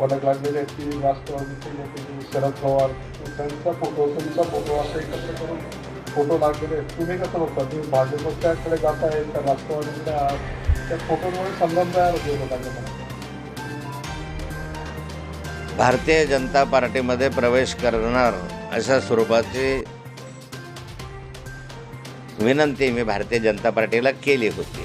फलक लागलेले आहेत की राष्ट्रवादीचे नेते शरद पवार त्यांचा फोटो तुमचा फोटो असं एकत्र करून फोटो लागलेले आहेत. तुम्ही कसं बघता? तुम्ही भाजपच्याकडे जात आहे का राष्ट्रवादीकडे आहात त्या फोटोमुळे संबंध तयार होतो लोकांच्या भारतीय जनता पार्टीमध्ये प्रवेश करणार अशा स्वरूपाची विनंती मी भारतीय जनता पार्टीला केली होती.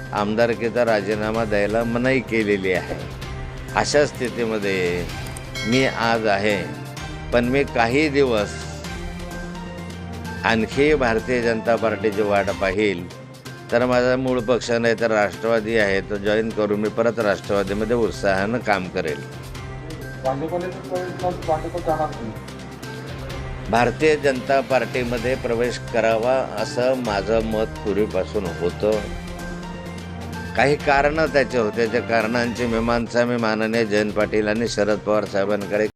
आमदारकीचा राजीनामा द्यायला मनाई केलेली आहे. अशा स्थितीमध्ये मी आज आहे पण मी काही दिवस आणखी भारतीय जनता पार्टीची वाट पाहिल. तर माझा मूळ पक्ष नाही तर राष्ट्रवादी आहे तो जॉईन करून मी परत राष्ट्रवादीमध्ये उत्साहानं काम करेल. भारतीय जनता पार्टीमध्ये प्रवेश करावा असं माझं मत पूर्वीपासून होतं. काही कारणं त्याचे होते त्या कारणांची मीमांसा मी माननीय जयंत पाटील आणि शरद पवार साहेबांकडे